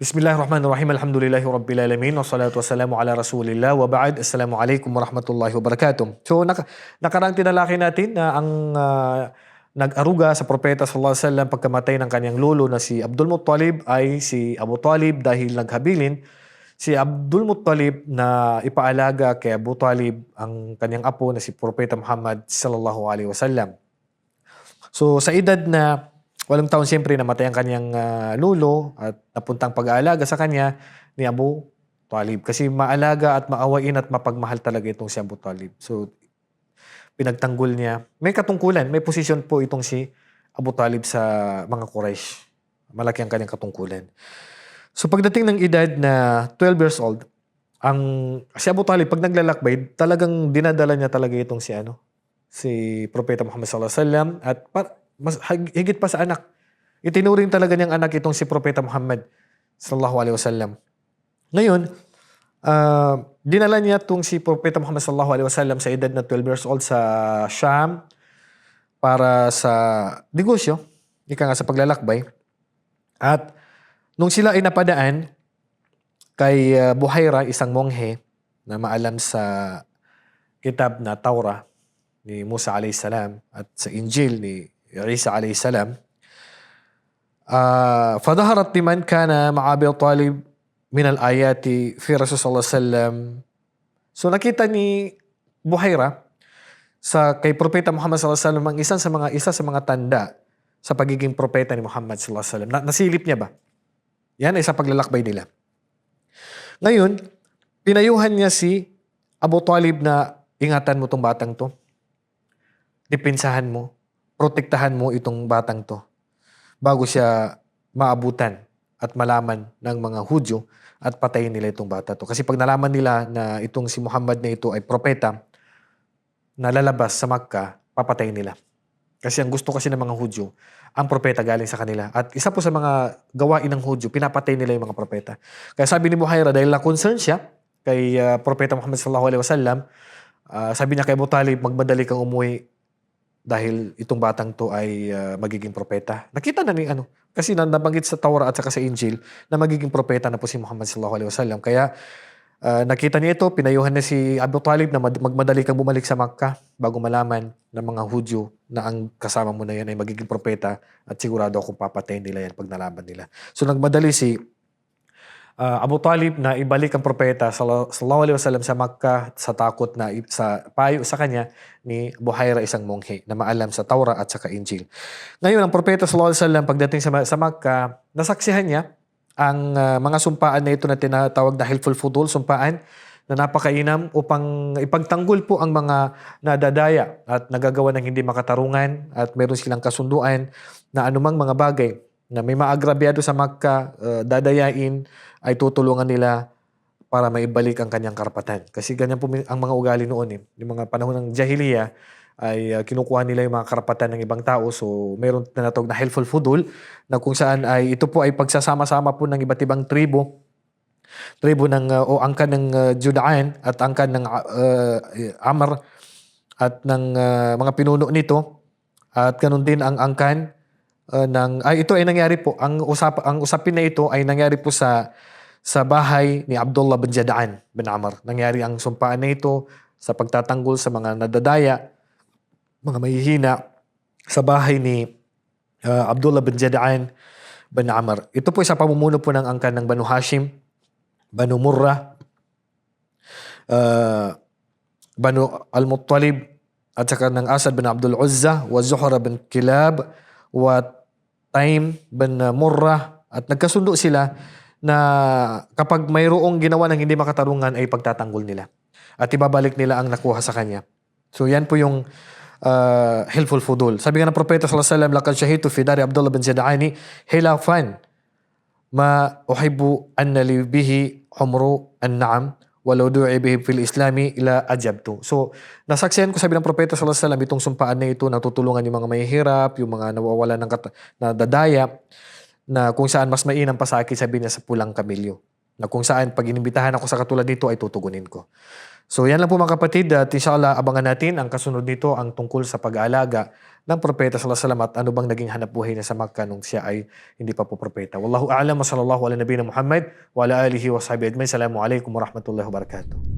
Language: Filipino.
Bismillahirrahmanirrahim. Alhamdulillahi Rabbil Alamin. Wassalatu wassalamu ala Rasulillah. Wa ba'd. Assalamualaikum warahmatullahi wabarakatuh. So, nak nakarang tinalaki natin na ang ah, nag-aruga sa propeta sallallahu alaihi wasallam pagkamatay ng kanyang lolo na si Abdul Muttalib ay si Abu Talib dahil naghabilin si Abdul Muttalib na ipaalaga kay Abu Talib ang kanyang apo na si Propeta Muhammad sallallahu alaihi wasallam. So sa edad na walang taon siyempre namatay ang kanyang ah, lolo at napuntang pag-aalaga sa kanya ni Abu Talib. Kasi maalaga at maawain at mapagmahal talaga itong si Abu Talib. So pinagtanggol niya. May katungkulan, may posisyon po itong si Abu Talib sa mga Quraysh. Malaki ang kanyang katungkulan. So pagdating ng edad na 12 years old, ang si Abu Talib pag naglalakbay, talagang dinadala niya talaga itong si ano, si Propeta Muhammad sallallahu alaihi wasallam at par, mas hig- higit pa sa anak. Itinuring talaga niyang anak itong si Propeta Muhammad sallallahu alaihi wasallam. Ngayon, ah, dinala niya itong si Propeta Muhammad sallallahu alaihi wasallam sa edad na 12 years old sa Sham para sa negosyo, ika nga sa paglalakbay. At nung sila ay napadaan kay ah, Buhaira, isang monghe na maalam sa kitab na Taura ni Musa alayhi salam at sa Injil ni Isa alayhi salam. Ah, فظهرت لمن كان مع أبي طالب من الآيات في رسول صلى الله عليه وسلم. So nakita ni Buhaira sa kay Propeta Muhammad sallallahu alaihi wasallam ang isa sa mga isa sa mga tanda sa pagiging propeta ni Muhammad sallallahu alaihi wasallam. Na, nasilip niya ba? Yan ay sa paglalakbay nila. Ngayon, pinayuhan niya si Abu Talib na ingatan mo tong batang to. Depensahan mo. Protektahan mo itong batang to. Bago siya maabutan at malaman ng mga Hudyo at patayin nila itong bata to. Kasi pag nalaman nila na itong si Muhammad na ito ay propeta na lalabas sa Makkah, papatayin nila. Kasi ang gusto kasi ng mga Hudyo, ang propeta galing sa kanila. At isa po sa mga gawain ng Hudyo, pinapatay nila yung mga propeta. Kaya sabi ni Buhaira, dahil na-concern siya kay ah, Propeta Muhammad sallallahu alaihi wasallam, ah, sabi niya kay Abu Talib, magmadali kang umuwi dahil itong batang to ay ah, magiging propeta. Nakita na ni ano, kasi na nabanggit sa Torah at saka sa Injil na magiging propeta na po si Muhammad sallallahu alaihi wasallam. Kaya ah, nakita niya ito, pinayuhan na si Abu Talib na mad- magmadali kang bumalik sa Makkah bago malaman ng mga Hudyo na ang kasama mo na yan ay magiging propeta at sigurado akong papatayin nila yan pag nalaman nila. So nagmadali si ah, Abu Talib na ibalik ang propeta salla- sallallahu alaihi wasallam sa Makkah sa takot na sa payo sa kanya ni Buhaira isang monghe na maalam sa Taura at saka Injil. Ngayon ang propeta sallallahu alaihi wasallam pagdating sa, sa Makkah, nasaksihan niya ang ah, mga sumpaan na ito na tinatawag na helpful fudul, sumpaan na napakainam upang ipagtanggol po ang mga nadadaya at nagagawa ng hindi makatarungan at meron silang kasunduan na anumang mga bagay na may maagrabyado sa Makkah, uh, dadayain ay tutulungan nila para maibalik ang kanyang karapatan. Kasi ganyan po ang mga ugali noon eh. Yung mga panahon ng jahiliya ay uh, kinukuha nila yung mga karapatan ng ibang tao. So meron tinatawag na helpful fudul na kung saan ay ito po ay pagsasama-sama po ng iba't ibang tribo tribo ng uh, o angkan ng uh, Judaan at angkan ng uh, Amr at ng uh, mga pinuno nito at ganun din ang angkan uh, ng ay ito ay nangyari po ang usap ang usapin na ito ay nangyari po sa sa bahay ni Abdullah bin Jadaan bin Amr. Nangyari ang sumpaan na ito sa pagtatanggol sa mga nadadaya, mga mahihina sa bahay ni uh, Abdullah bin Jadaan bin Amr. Ito po sa pamumuno po ng angkan ng Banu Hashim Banu Murrah, uh, Banu Al-Muttalib, at saka ng Asad bin Abdul Uzza, wa Zuhra bin Kilab, wa Time bin ah, Murrah at nagkasundo sila na kapag mayroong ginawa ng hindi makatarungan ay pagtatanggol nila. At ibabalik nila ang nakuha sa kanya. So yan po yung uh, helpful fudul. Sabi nga ng Propeta sallallahu alaihi wasallam, "Laqad shahitu fi dari Abdullah bin Zidani hilafan ma uhibu anna li bihi umru an-na'am walau du'i bihi fil islami ila ajabtu. So, nasaksihan ko sabi ng propeta sallallahu alaihi wasallam itong sumpaan na ito natutulungan yung mga mahihirap, yung mga nawawalan ng kat- nadadaya na kung saan mas mainam pa sa akin sabi niya sa pulang kamilyo. Na kung saan pag inimbitahan ako sa katulad nito ay tutugunin ko. So yan lang po mga kapatid at inshallah abangan natin ang kasunod nito ang tungkol sa pag-aalaga ng propeta sallallahu alaihi at ano bang naging hanap buhay niya sa Makkah nung siya ay hindi pa po propeta. Wallahu a'lam wa sallallahu ala nabiyina Muhammad wa ala alihi wa sahbihi ajma'in. Assalamu alaikum warahmatullahi wabarakatuh.